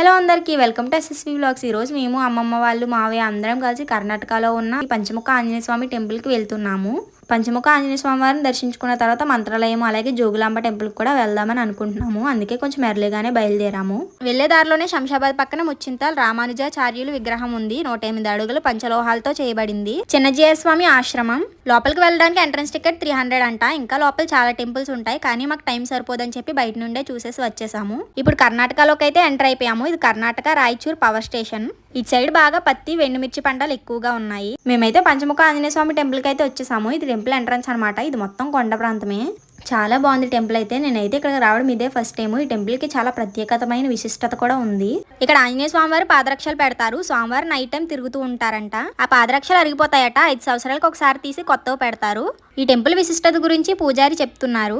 Hello అందరికీ welcome to SSV blogs ఈ రోజు మేము అమ్మమ్మ వాళ్ళు మావయ్య అందరం కలిసి కర్ణాటకలో ఉన్న ఈ పంచముఖ ఆంజనేయ స్వామి టెంపుల్కి వెళ్తున్నాము. పంచముఖ ఆంజనేయ స్వామి వారిని దర్శించుకున్న తర్వాత మంత్రాలయం అలాగే జోగులాంబ టెంపుల్కి కూడా వెళ్దామని అనుకుంటున్నాము. అందుకే కొంచెం ఎర్లీగానే బయలుదేరాము. వెళ్ళే దారిలోనే శంషాబాద్ పక్కన ముచ్చింతాల్ రామానుజాచార్యులు విగ్రహం ఉంది. నూట ఎనిమిది అడుగులు పంచలోహాలతో చేయబడింది. చిన్నజీయ స్వామి ఆశ్రమం. లోపలికి వెళ్ళడానికి ఎంట్రన్స్ టికెట్ త్రీ హండ్రెడ్ అంట. ఇంకా లోపల చాలా టెంపుల్స్ ఉంటాయి. కానీ మాకు టైం సరిపోదని చెప్పి బయట నుండే చూసేసి వచ్చేసాము. ఇప్పుడు కర్ణాటకలోకి అయితే ఎంటర్ అయిపోయాము. ఇది కర్ణాటక రాయచూర్ పవర్ స్టేషన్. ఇటు సైడ్ బాగా పత్తి వెండుమిర్చి పంటలు ఎక్కువగా ఉన్నాయి. మేమైతే పంచముఖ ఆంజనేయ స్వామి టెంపుల్కి అయితే వచ్చేసాము. ఇది టెంపుల్ ఎంట్రన్స్ అన్నమాట. ఇది మొత్తం కొండ ప్రాంతమే. చాలా బాగుంది టెంపుల్ అయితే. నేనైతే ఇక్కడ రావడం ఇదే ఫస్ట్ టైం ఈ టెంపుల్కి చాలా ప్రత్యేకతమైన విశిష్టత కూడా ఉంది. ఇక్కడ ఆంజనేయ స్వామివారు పాదరక్షలు పెడతారు. స్వామివారు నైట్ టైం తిరుగుతూ ఉంటారంట. ఆ పాదరక్షలు అరిగిపోతాయట. ఐదు సంవత్సరాలకు ఒకసారి తీసి కొత్తవి పెడతారు. ఈ టెంపుల్ విశిష్టత గురించి పూజారి చెప్తున్నారు.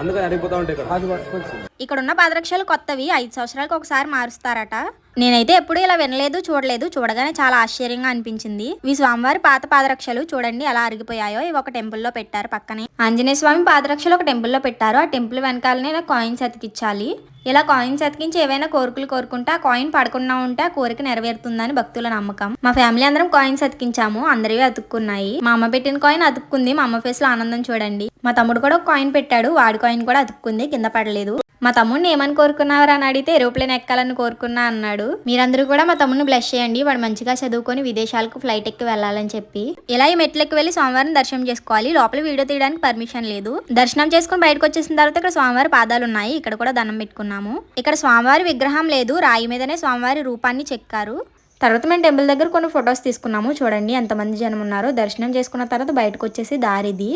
అందుకని అడిగిపోతా ఉంటాయి ఇక్కడ. ఇక్కడ ఉన్న పాదరక్షలు కొత్తవి ఐదు సంవత్సరాలకు ఒకసారి మారుస్తారట. నేనైతే ఎప్పుడూ ఇలా వినలేదు చూడలేదు చూడగానే చాలా ఆశ్చర్యంగా అనిపించింది. ఈ స్వామివారి పాత పాదరక్షలు చూడండి ఎలా అరిగిపోయాయో. ఇవి ఒక టెంపుల్లో పెట్టారు పక్కనే. ఆంజనేయ స్వామి పాదరక్షలు ఒక టెంపుల్లో పెట్టారు. ఆ టెంపుల్ వెనకాలనే ఇలా కాయిన్స్ అతికించాలి ఇలా కాయిన్స్ అతికించి ఏవైనా కోరికలు కోరుకుంటే ఆ కాయిన్ పడకుండా ఉంటే ఆ కోరిక నెరవేరుతుందని భక్తుల నమ్మకం. మా ఫ్యామిలీ అందరం కాయిన్స్ అతికించాము. అందరివి అతుక్కున్నాయి. మా అమ్మ పెట్టిన కాయిన్ అతుక్కుంది. మా అమ్మ ఫేస్లో ఆనందం చూడండి. మా తమ్ముడు కూడా ఒక కాయిన్ పెట్టాడు వాడి కాయిన్ కూడా అతుక్కుంది కింద పడలేదు. మా తమ్ముడిని ఏమని కోరుకున్నావరా అని అడిగితే ఏరోప్లేన్ ఎక్కాలని కోరుకున్నా అన్నాడు. మీరందరూ కూడా మా తమ్ముడిని బ్లెస్ చేయండి వాడు మంచిగా చదువుకొని విదేశాలకు ఫ్లైట్ ఎక్కి వెళ్ళాలని చెప్పి. ఇలా ఈ మెట్లెక్కి వెళ్ళి స్వామివారిని దర్శనం చేసుకోవాలి. లోపల వీడియో తీయడానికి పర్మిషన్ లేదు. దర్శనం చేసుకుని బయటకు వచ్చేసిన తర్వాత ఇక్కడ స్వామివారి పాదాలు ఉన్నాయి. ఇక్కడ కూడా దండం పెట్టుకున్నాము. ఇక్కడ స్వామివారి విగ్రహం లేదు. రాయి మీదనే స్వామివారి రూపాన్ని చెక్కారు తర్వాత మేము టెంపుల్ దగ్గర కొన్ని ఫొటోస్ తీసుకున్నాము. చూడండి ఎంతమంది జనం ఉన్నారో. దర్శనం చేసుకున్న తర్వాత బయటకు వచ్చేసి దారిది.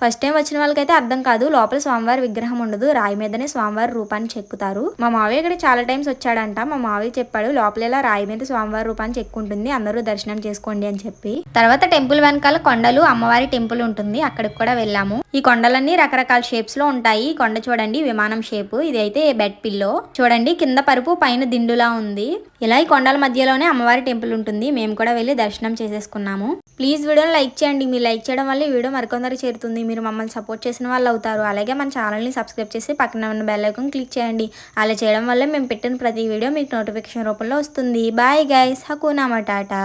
ఫస్ట్ టైం వచ్చిన వాళ్ళకైతే అర్థం కాదు. లోపల స్వామివారి విగ్రహం ఉండదు. రాయి మీదనే స్వామివారి రూపాన్ని చెక్కుతారు. మా మావయ్య ఇక్కడ చాలా టైమ్స్ వచ్చాడంట. మా మావయ్య చెప్పాడు లోపల ఇలా రాయి మీద స్వామివారి రూపాన్ని చెక్కుంటుంది. అందరూ దర్శనం చేసుకోండి అని చెప్పి. తర్వాత టెంపుల్ వెనకాల కొండలు అమ్మవారి టెంపుల్ ఉంటుంది. అక్కడికి కూడా వెళ్ళాము. ఈ కొండలన్నీ రకరకాల షేప్స్లో ఉంటాయి. కొండ చూడండి విమానం షేప్ ఇది అయితే బెడ్ పిల్లో చూడండి కింద పరుపు పైన దిండులా ఉంది. ఇలా ఈ కొండల మధ్యలోనే అమ్మవారి టెంపుల్ ఉంటుంది. మేము కూడా వెళ్ళి దర్శనం చేసేసుకున్నాము. ప్లీజ్ వీడియోని లైక్ చేయండి. మీరు లైక్ చేయడం వల్ల ఈ వీడియో మరికొందరికి చేరుతుంది. మీరు మమ్మల్ని సపోర్ట్ చేసిన వాళ్ళు అవుతారు. అలాగే మన ఛానల్ని సబ్స్క్రైబ్ చేసి పక్కన ఉన్న బెల్ ఐకాన్ క్లిక్ చేయండి. అలా చేయడం వల్ల మేము పెట్టిన ప్రతి వీడియో మీకు నోటిఫికేషన్ రూపంలో వస్తుంది. Bye guys. హకునా మటాటా